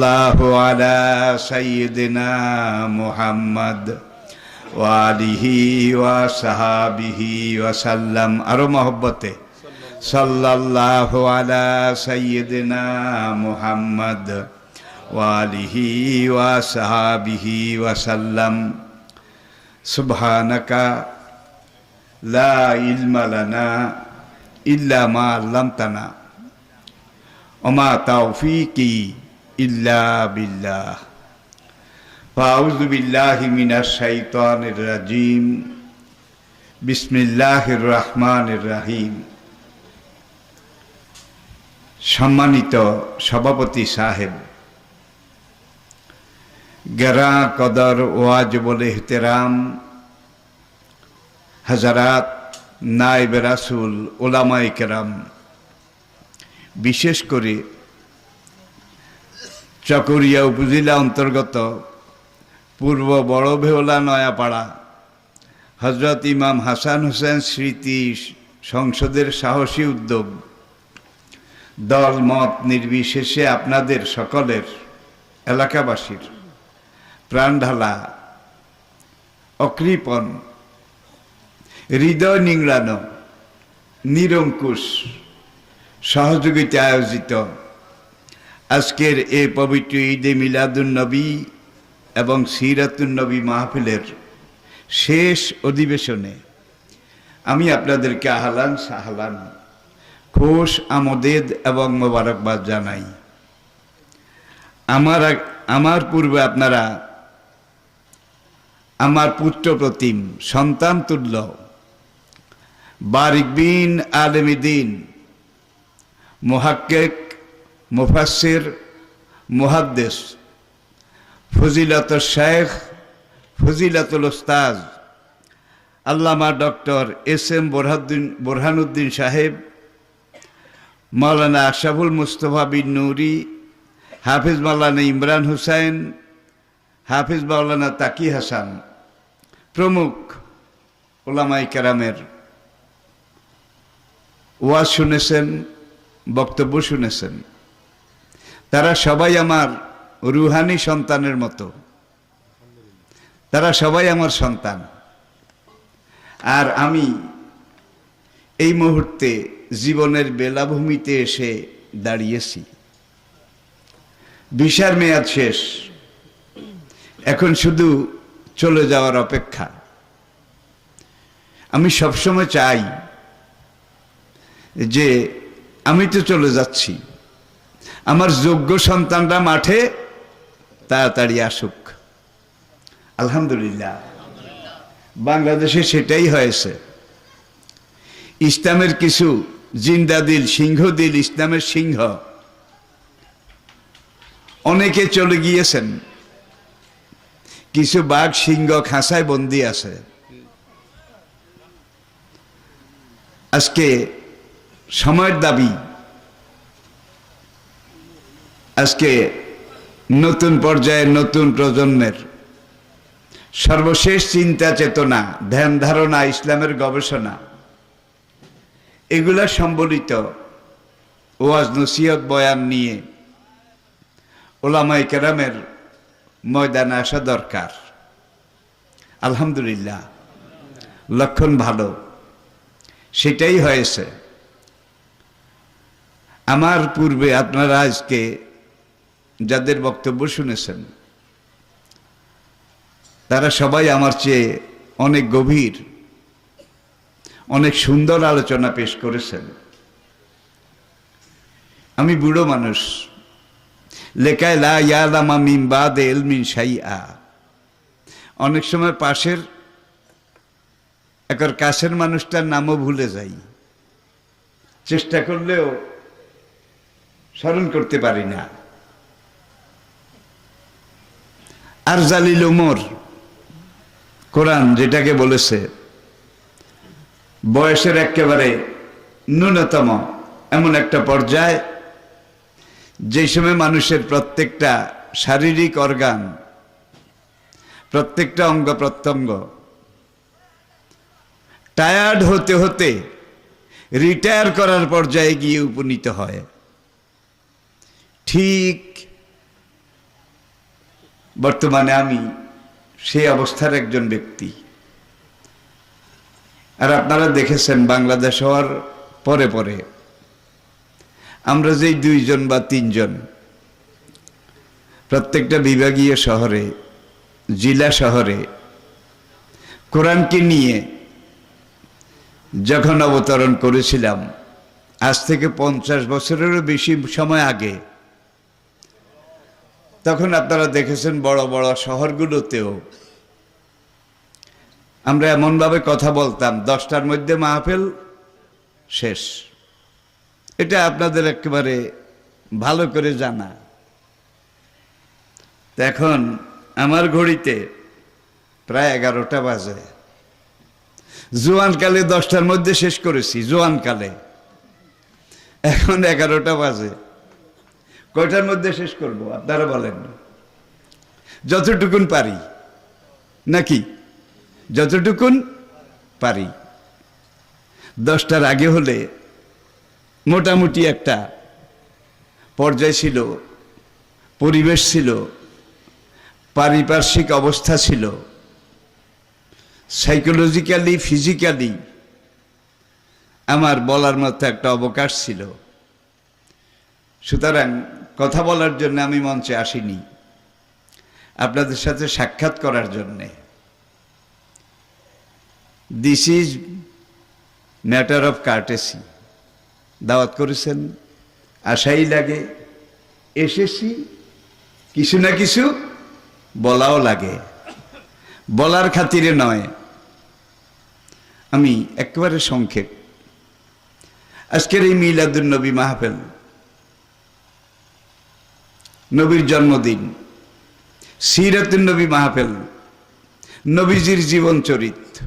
الله على سيدنا محمد وآله وصحابه وسلم আরো মহব্বতে সাল্লাল্লাহু আলা সাইয়্যিদিনা মুহাম্মদ ওয়ালিহি ওয়াসহাবিহি ওয়াসাল্লাম সুবহানাকা লা ইলমা লানা ইল্লা মা আল্লামতানা ওমা তাওফিকি ইল্লা বিল্লাহ। রহমানির রহিম। সম্মানিত সভাপতি সাহেব, গেরা কদর ওয়াজ বলে হেতেরাম হাজারাত নাইব রাসুল ওলামাই কেরাম, বিশেষ করে চকরিয়া উপজেলা অন্তর্গত, পূর্ব বড় ভেওলা নয়াপাড়া। হজরত ইমাম হাসান হোসেন স্মৃতি সংসদের সাহসী উদ্যোগ। দল মত নির্বিশেষে আপনাদের সকলের, এলাকাবাসীর প্রাণঢালা অকৃপণ, হৃদয় নিংড়ানো, নিরঙ্কুশ সহযোগিতা আয়োজিত আজকের এই পবিত্র ঈদে মিলাদুন্নবী এবং সিরাতুন্নবী মাহফিলের শেষ অধিবেশনে আমি আপনাদেরকে আহলান সাহলান, খোশ আমোদেদ এবং মোবারকবাদ জানাই। আমার আমার পূর্বে আপনারা আমার পুত্র প্রতিম সন্তান তুল্য বারিক বিন আলমিদিন মোহাক্কেক মুফাসির মুহাদ্দেস ফজিলত শেখ ফজিলাতুল ওস্তাজ আল্লামা doctor S M Borhaddin Borhanuddin সাহেব, মাওলানা আশাফুল মুস্তফা বিন নুরি, হাফিজ মাওলানা ইমরান হুসাইন, হাফিজ মাওলানা তাকি হাসান, প্রমুখ ওলামাই কেরামের ওয়াজ শুনেছেন, বক্তব্য শুনেছেন। তারা সবাই আমার রুহানি সন্তানের মতো। তারা সবাই আমার সন্তান। আর আমি এই মুহূর্তে জীবনের বেলাভূমিতে এসে দাঁড়িয়েছি। ভিসার মেয়াদ শেষ। এখন শুধু চলে যাওয়ার অপেক্ষা। আমি সবসময় চাই যে আমি তো চলে যাচ্ছি। আমার যোগ্য সন্তানরা মাঠে তাড়াতাড়ি আসুক। আলহামদুলিল্লাহ। বাংলাদেশে সেটাই হয়েছে। ইসলামের কিছু জিন্দাদিল সিংহদিল ইসলামের সিংহ। অনেকে চলে গিয়েছেন। কিছু বাঘ, সিংহ, খাঁচায় বন্দি আছে। আজকে সময়ের দাবি আজকে নতুন পর্যায়ের নতুন প্রজন্মের সর্বশেষ চিন্তা চেতনা, ধ্যান ধারণা, ইসলামের গবেষণা, এগুলা সম্বলিত ওয়াজ নসিহত বয়ান নিয়ে ওলামাই কেরামের ময়দানে আসা দরকার। আলহামদুলিল্লাহ, লক্ষণ ভালো। সেটাই হয়েছে। আমার পূর্বে, আপনারা আজকে যাদের বক্তব্য শুনেছেন, তারা সবাই আমার চেয়ে অনেক গভীর, অনেক সুন্দর আলোচনা পেশ করেছেন। আমি বুড়ো মানুষ, লেখায় লা ইয়ালামা মিন বাদে এলমিন শাইআ। অনেক সময় পাশের, একর কাছের মানুষটার নামও ভুলে যাই। চেষ্টা করলেও স্মরণ করতে পারি না। আর জালিল উমর, কোরআন যেটাকে বলেছে, বয়সের একেবারে ন্যূনতম এমন একটা পর্যায় যে সময় মানুষের প্রত্যেকটা শারীরিক অর্গান, প্রত্যেকটা অঙ্গ প্রত্যঙ্গ টায়ার্ড হতে হতে রিটায়ার করার পর্যায়ে গিয়ে উপনীত হয়। ঠিক বর্তমানে আমি সেই অবস্থার একজন ব্যক্তি। আর আপনারা দেখেছেন বাংলাদেশ হওয়ার পরে পরে আমরা যেই দুইজন বা তিনজন প্রত্যেকটা বিভাগীয় শহরে, জেলা শহরে কোরআনকে নিয়ে যখন অবতরণ করেছিলাম, আজ থেকে পঞ্চাশ বছরেরও বেশি সময় আগে তখন আপনারা দেখেছেন বড় বড় শহরগুলোতেও আমরা এমনভাবে কথা বলতাম, দশটার মধ্যে মাহফিল শেষ। এটা আপনাদের একেবারে ভালো করে জানা। এখন আমার ঘড়িতে প্রায় এগারোটা বাজে। জোয়ানকালে দশটার মধ্যে শেষ করেছি, জোয়ানকালে। এখন এগারোটা বাজে। কয়টার মধ্যে শেষ করব? আপনারা বলেন। যতটুকুন পারি। নাকি? যতটুকুন পারি। দশটার আগে হলে মোটামুটি একটা পর্যায় ছিল, পরিবেশ ছিল, পারিপার্শ্বিক অবস্থা ছিল। সাইকোলজিক্যালি ফিজিক্যালি আমার বলার মতো একটা অবকাশ ছিল। সুতরাং কথা বলার জন্য আমি মঞ্চে আসিনি। আপনাদের সাথে সাক্ষাৎ করার জন্যে। This is matter of courtesy দাওয়াত করেছেন। আশাই লাগে। এসেছি। কিছু না কিছু বলাও লাগে। বলার খাতিরে নয়। আমি একেবারে সংক্ষেপ। আজকের এই মিলাদুল নবী মাহফেল নবীর জন্মদিন সিরাতুল নবী মাহফেল নবীজির জীবন চরিত্র